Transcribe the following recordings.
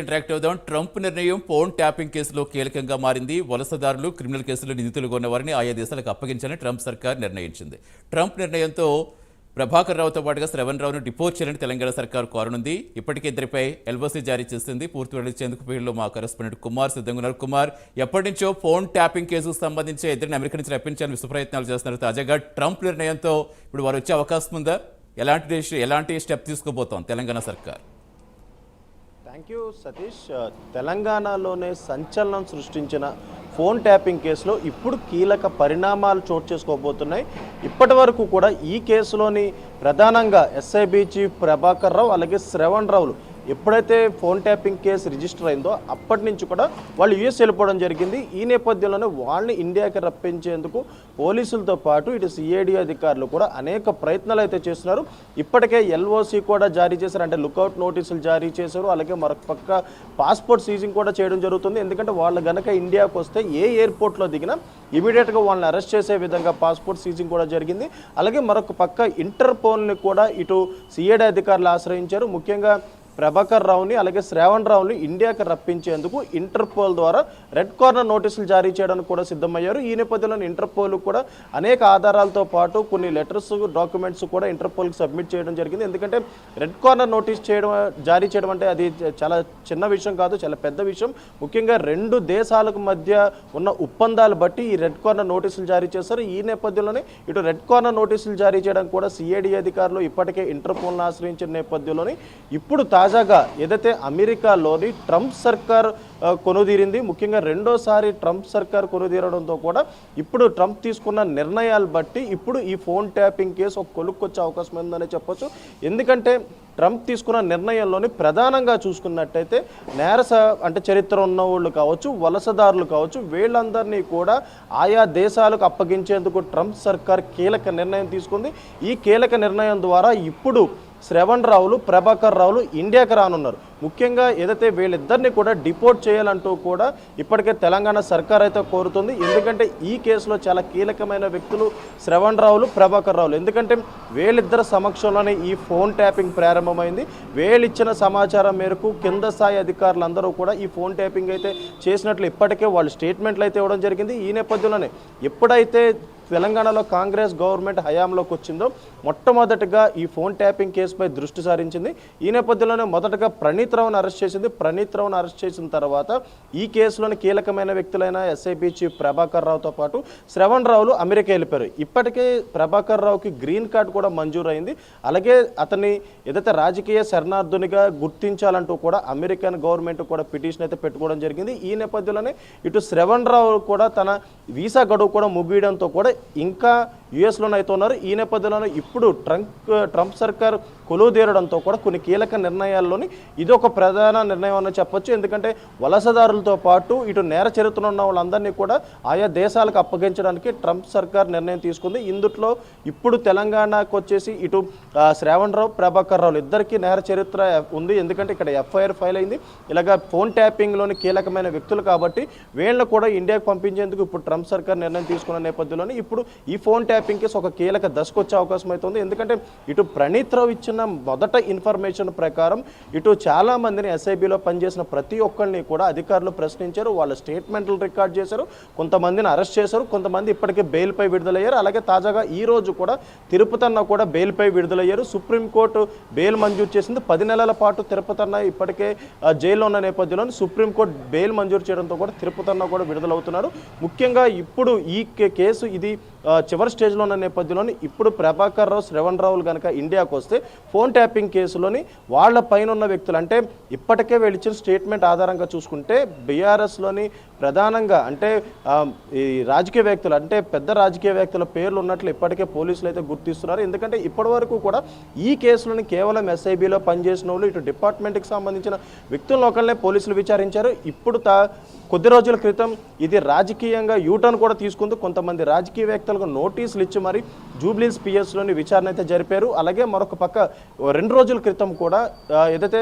Interact అవుదాం. Trump నిర్ణయం phone tapping కేసులో కీలకంగా మారింది. వలసదారులు క్రిమినల్ కేసులో నిందితులు కొన్నవారిని ఆయా దేశాలకు అప్పగించాలని ట్రంప్ సర్కార్ నిర్ణయించింది. ట్రంప్ నిర్ణయంతో ప్రభాకర్ రావుతో పాటుగా శ్రవణ్ రావును డిపోర్ట్ చేయాలని తెలంగాణ సర్కార్ కోరనుంది. ఇప్పటికే ఇద్దరిపై ఎల్ఓసీ జారీ చేసింది. పూర్తి వెళ్ళించేందుకు వీళ్ళు మా కరెస్పాండెంట్ కుమార్ సిద్ధంగున్నారు కుమార్ ఎప్పటి నుంచో ఫోన్ ట్యాపింగ్ కేసుకు సంబంధించి ఇద్దరిని అమెరికా నుంచి రప్పించాలని విశ్వ ప్రయత్నాలు చేస్తున్నారు. తాజాగా ట్రంప్ నిర్ణయంతో ఇప్పుడు వారు వచ్చే అవకాశం ఉందా? ఎలాంటి ఎలాంటి స్టెప్ తీసుకోబోతాం తెలంగాణ సర్కార్? థ్యాంక్ యూ సతీష్ తెలంగాణలోనే సంచలనం సృష్టించిన ఫోన్ ట్యాపింగ్ కేసులో ఇప్పుడు కీలక పరిణామాలు చోటు చేసుకోబోతున్నాయి. ఇప్పటి వరకు కూడా ఈ కేసులోని ప్రధానంగా ఎస్ఐబి చీఫ్ ప్రభాకర్ రావు అలాగే శ్రవణ్ రావులు ఎప్పుడైతే ఫోన్ ట్యాపింగ్ కేసు రిజిస్టర్ అయిందో అప్పటి నుంచి కూడా వాళ్ళు యుఎస్ వెళ్ళిపోవడం జరిగింది. ఈ నేపథ్యంలోనే వాళ్ళని ఇండియాకి రప్పించేందుకు పోలీసులతో పాటు ఇటు సిఐడి అధికారులు కూడా అనేక ప్రయత్నాలు అయితే చేస్తున్నారు. ఇప్పటికే ఎల్ఓసి కూడా జారీ చేశారు. అంటే లుకౌట్ నోటీసులు జారీ చేశారు. అలాగే మరొక పక్క పాస్పోర్ట్ సీజింగ్ కూడా చేయడం జరుగుతుంది. ఎందుకంటే వాళ్ళు గనక ఇండియాకు వస్తే ఏ ఎయిర్పోర్ట్లో దిగినా ఇమీడియట్గా వాళ్ళని అరెస్ట్ చేసే విధంగా పాస్పోర్ట్ సీజింగ్ కూడా జరిగింది. అలాగే మరొక పక్క ఇంటర్పోల్ని కూడా ఇటు సిఐడి అధికారులు ఆశ్రయించారు. ముఖ్యంగా ప్రభాకర్ రావుని అలాగే శ్రావణ్ రావుని ఇండియాకి రప్పించేందుకు ఇంటర్పోల్ ద్వారా రెడ్ కార్నర్ నోటీసులు జారీ చేయడానికి కూడా సిద్ధమయ్యారు. ఈ నేపథ్యంలో ఇంటర్పోల్ కూడా అనేక ఆధారాలతో పాటు కొన్ని లెటర్స్ డాక్యుమెంట్స్ కూడా ఇంటర్పోల్కి సబ్మిట్ చేయడం జరిగింది. ఎందుకంటే రెడ్ కార్నర్ నోటీస్ చేయడం జారీ చేయడం అంటే అది చాలా చిన్న విషయం కాదు చాలా పెద్ద విషయం. ముఖ్యంగా రెండు దేశాలకు మధ్య ఉన్న ఒప్పందాలు బట్టి ఈ రెడ్ కార్నర్ నోటీసులు జారీ చేశారు. ఈ నేపథ్యంలోనే ఇటు రెడ్ కార్నర్ నోటీసులు జారీ చేయడానికి కూడా సిఐడి అధికారులు ఇప్పటికే ఇంటర్పోల్ను ఆశ్రయించిన నేపథ్యంలోనే ఇప్పుడు తాజా తాజాగా ఏదైతే అమెరికాలోని ట్రంప్ సర్కార్ కొనుదీరింది ముఖ్యంగా రెండోసారి ట్రంప్ సర్కార్ కొనుదీరడంతో కూడా ఇప్పుడు ట్రంప్ తీసుకున్న నిర్ణయాలు బట్టి ఇప్పుడు ఈ ఫోన్ ట్యాపింగ్ కేసు ఒక కొలుక్కొచ్చే అవకాశం ఉందని చెప్పొచ్చు. ఎందుకంటే ట్రంప్ తీసుకున్న నిర్ణయంలోని ప్రధానంగా చూసుకున్నట్టయితే నేరస అంటే చరిత్ర ఉన్న వాళ్ళు కావచ్చు వలసదారులు కావచ్చు వీళ్ళందరినీ కూడా ఆయా దేశాలకు అప్పగించేందుకు ట్రంప్ సర్కార్ కీలక నిర్ణయం తీసుకుంది. ఈ కీలక నిర్ణయం ద్వారా ఇప్పుడు శ్రవణ్ రావులు ప్రభాకర్ రావులు ఇండియాకి రానున్నారు. ముఖ్యంగా ఏదైతే వీళ్ళిద్దరిని కూడా డిపోర్ట్ చేయాలంటూ కూడా ఇప్పటికే తెలంగాణ సర్కార్ అయితే కోరుతుంది. ఎందుకంటే ఈ కేసులో చాలా కీలకమైన వ్యక్తులు శ్రవణ్ రావులు ప్రభాకర్ రావులు. ఎందుకంటే వీళ్ళిద్దరి సమక్షంలోనే ఈ ఫోన్ ట్యాపింగ్ ప్రారంభమైంది. వీళ్ళిచ్చిన సమాచారం మేరకు కింద స్థాయి అధికారులందరూ కూడా ఈ ఫోన్ ట్యాపింగ్ అయితే చేసినట్లు ఇప్పటికే వాళ్ళు స్టేట్మెంట్లు అయితే ఇవ్వడం జరిగింది. ఈ నేపథ్యంలోనే ఎప్పుడైతే తెలంగాణలో కాంగ్రెస్ గవర్నమెంట్ హయాంలోకి వచ్చిందో మొట్టమొదటిగా ఈ ఫోన్ ట్యాపింగ్ కేసుపై దృష్టి సారించింది. ఈ నేపథ్యంలోనే మొదటగా ప్రణీత్ రావును అరెస్ట్ చేసింది. ప్రణీత్ రావును అరెస్ట్ చేసిన తర్వాత ఈ కేసులోని కీలకమైన వ్యక్తులైన ఎస్ఐపి చీఫ్ ప్రభాకర్ రావుతో పాటు శ్రవణ్ రావులు అమెరికా వెళ్ళిపోయారు. ఇప్పటికే ప్రభాకర్ రావుకి గ్రీన్ కార్డు కూడా మంజూరు అయింది అలాగే అతన్ని ఏదైతే రాజకీయ శరణార్థునిగా గుర్తించాలంటూ కూడా అమెరికన్ గవర్నమెంట్ కూడా పిటిషన్ అయితే పెట్టుకోవడం జరిగింది. ఈ నేపథ్యంలోనే ఇటు శ్రవణ్ రావు కూడా తన వీసా గడువు కూడా ముగియడంతో కూడా ఇంకా యుఎస్లోనే అయితే ఉన్నారు. ఈ నేపథ్యంలోనే ఇప్పుడు ట్రంప్ ట్రంప్ సర్కార్ కొలువుదేరడంతో కూడా కొన్ని కీలక నిర్ణయాల్లోని ఇది ఒక ప్రధాన నిర్ణయం అని చెప్పొచ్చు. ఎందుకంటే వలసదారులతో పాటు ఇటు నేర చరిత్ర ఉన్న వాళ్ళందరినీ కూడా ఆయా దేశాలకు అప్పగించడానికి ట్రంప్ సర్కార్ నిర్ణయం తీసుకుంది. ఇందుట్లో ఇప్పుడు తెలంగాణకు వచ్చేసి ఇటు శ్రావణ్ రావు ప్రభాకర్ రావులు ఇద్దరికి నేర చరిత్ర ఉంది. ఎందుకంటే ఇక్కడ ఎఫ్ఐఆర్ ఫైల్ అయింది. ఇలాగ ఫోన్ ట్యాపింగ్లోని కీలకమైన వ్యక్తులు కాబట్టి వీళ్ళని కూడా ఇండియాకు పంపించేందుకు ఇప్పుడు ట్రంప్ సర్కార్ నిర్ణయం తీసుకున్న నేపథ్యంలోనే ఇప్పుడు ఈ ఫోన్ ట్యాపింగ్ కేసు ఒక కీలక దశకు వచ్చే అవకాశం అవుతుంది ఎందుకంటే ఇటు ప్రణీత్ రావు ఇచ్చిన మొదట ఇన్ఫర్మేషన్ ప్రకారం ఇటు చాలా మందిని ఎస్ఐబిలో పనిచేసిన ప్రతి ఒక్కరిని కూడా అధికారులు ప్రశ్నించారు వాళ్ళ స్టేట్మెంట్లు రికార్డ్ చేశారు కొంతమందిని అరెస్ట్ చేశారు కొంతమంది ఇప్పటికే బెయిల్పై విడుదలయ్యారు. అలాగే తాజాగా ఈ రోజు కూడా తిరుపతి అన్న కూడా బెయిల్పై విడుదలయ్యారు. సుప్రీంకోర్టు బెయిల్ మంజూరు చేసింది. పది నెలల పాటు తిరుపతి అన్న ఇప్పటికే ఆ, జైల్లో ఉన్న నేపథ్యంలో సుప్రీంకోర్టు బెయిల్ మంజూరు చేయడంతో కూడా తిరుపతి అన్న కూడా విడుదలవుతున్నారు. ముఖ్యంగా ఇప్పుడు ఈ కే- కేసు ఇది చివరి స్టేజ్లో ఉన్న నేపథ్యంలోని ఇప్పుడు ప్రభాకర్ రావు శ్రవణ్ రావులు కనుక ఇండియాకు వస్తే ఫోన్ ట్యాపింగ్ కేసులోని వాళ్ళ పైన ఉన్న వ్యక్తులు అంటే ఇప్పటికే వీళ్ళు ఇచ్చిన స్టేట్మెంట్ ఆధారంగా చూసుకుంటే బీఆర్ఎస్లోని ప్రధానంగా అంటే ఈ రాజకీయ వ్యక్తులు అంటే పెద్ద రాజకీయ వ్యక్తుల పేర్లు ఉన్నట్లు ఇప్పటికే పోలీసులు అయితే గుర్తిస్తున్నారు. ఎందుకంటే ఇప్పటివరకు కూడా ఈ కేసులను కేవలం ఎస్ఐబిలో పనిచేసిన వాళ్ళు ఇటు డిపార్ట్మెంట్కి సంబంధించిన వ్యక్తులను ఒకళ్ళనే పోలీసులు విచారించారు. ఇప్పుడు తా కొద్ది రోజుల క్రితం ఇది రాజకీయంగా యూటర్న్ కూడా తీసుకుంటూ కొంతమంది రాజకీయ వ్యక్తులకు నోటీసులు ఇచ్చి మరి జూబ్లీస్ పిఎస్లోని విచారణ అయితే జరిపారు. అలాగే మరొక పక్క రెండు రోజుల క్రితం కూడా ఏదైతే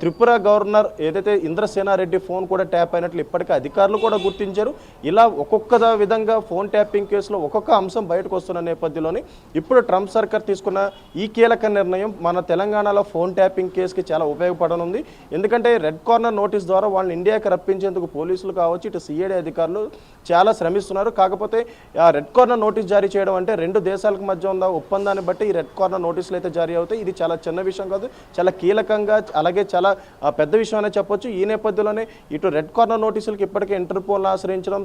త్రిపుర గవర్నర్ ఏదైతే ఇంద్రసేనారెడ్డి ఫోన్ కూడా ట్యాప్ అయినట్లు ఇప్పటికే అధికారులు అధికారులు కూడా గుర్తించారు. ఇలా ఒక్కొక్క విధంగా ఫోన్ ట్యాపింగ్ కేసులో ఒక్కొక్క అంశం బయటకు వస్తున్న నేపథ్యంలోనే ఇప్పుడు ట్రంప్ సర్కార్ తీసుకున్న ఈ కీలక నిర్ణయం మన తెలంగాణలో ఫోన్ ట్యాపింగ్ కేసుకి చాలా ఉపయోగపడనుంది. ఎందుకంటే రెడ్ కార్నర్ నోటీస్ ద్వారా వాళ్ళని ఇండియాకి రప్పించేందుకు పోలీసులు కావచ్చు ఇటు సిఐడి అధికారులు చాలా శ్రమిస్తున్నారు. కాకపోతే ఆ రెడ్ కార్నర్ నోటీస్ జారీ చేయడం అంటే రెండు దేశాలకు మధ్య ఉన్న ఒప్పందాన్ని బట్టి ఈ రెడ్ కార్నర్ నోటీసులు అయితే జారీ అవుతాయి. ఇది చాలా చిన్న విషయం కాదు చాలా కీలకంగా అలాగే చాలా పెద్ద విషయం అనే చెప్పొచ్చు. ఈ నేపథ్యంలోనే ఇటు రెడ్ కార్నర్ నోటీసులకు ఇప్పటికే ఇంటర్పోల్ని ఆశ్రయించడం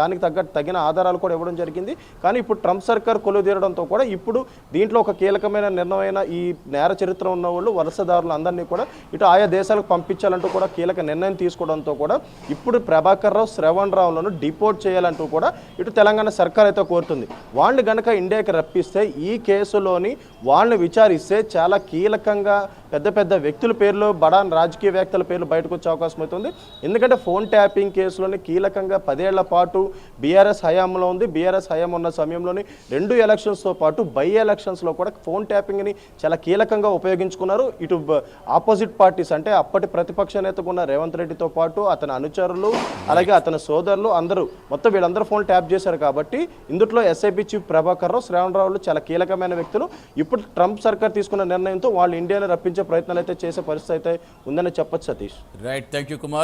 దానికి తగ్గ తగిన ఆధారాలు కూడా ఇవ్వడం జరిగింది. కానీ ఇప్పుడు ట్రంప్ సర్కార్ కొలుదీరడంతో కూడా ఇప్పుడు దీంట్లో ఒక కీలకమైన నిర్ణయమైన ఈ నేర చరిత్ర ఉన్న వాళ్ళు వలసదారులు అందరినీ కూడా ఇటు ఆయా దేశాలకు పంపించాలంటూ కూడా కీలక నిర్ణయం తీసుకోవడంతో కూడా ఇప్పుడు ప్రభాకర్ రావు శ్రవణ్ రావులను డిపోర్ట్ చేయాలంటూ కూడా ఇటు తెలంగాణ సర్కార్ అయితే కోరుతుంది. వాళ్ళని గనక ఇండియాకి రప్పిస్తే ఈ కేసులోని వాళ్ళని విచారిస్తే చాలా కీలకంగా పెద్ద పెద్ద వ్యక్తుల పేర్లు బడాన్ రాజకీయ వ్యక్తుల పేర్లు బయటకు వచ్చే అవకాశం అవుతుంది. ఎందుకంటే ఫోన్ ట్యాపింగ్ కేసులోని కీలకంగా పదేళ్ళ పాటు బీఆర్ఎస్ హయాంలో ఉంది. బీఆర్ఎస్ హయాం ఉన్న సమయంలోని రెండు ఎలక్షన్స్తో పాటు బై ఎలక్షన్స్లో కూడా ఫోన్ ట్యాపింగ్ని చాలా కీలకంగా ఉపయోగించుకున్నారు. ఇటు ఆపోజిట్ పార్టీస్ అంటే అప్పటి ప్రతిపక్ష నేతకు ఉన్న రేవంత్ రెడ్డితో పాటు అతని అనుచరులు అలాగే అతని సోదరులు అందరూ మొత్తం వీళ్ళందరూ ఫోన్ ట్యాప్ చేశారు కాబట్టి ఇందులో ఎస్ఐపి చీఫ్ ప్రభాకర్ రావు శ్రావణ్ రావులు చాలా కీలకమైన వ్యక్తులు. ఇప్పుడు ట్రంప్ సర్కార్ తీసుకున్న నిర్ణయంతో వాళ్ళు ఇండియాను రప్పించే ప్రయత్నాలు అయితే చేసే పరిస్థితి అయితే ఉందని చెప్పొచ్చు Satish. Right thank you Kumar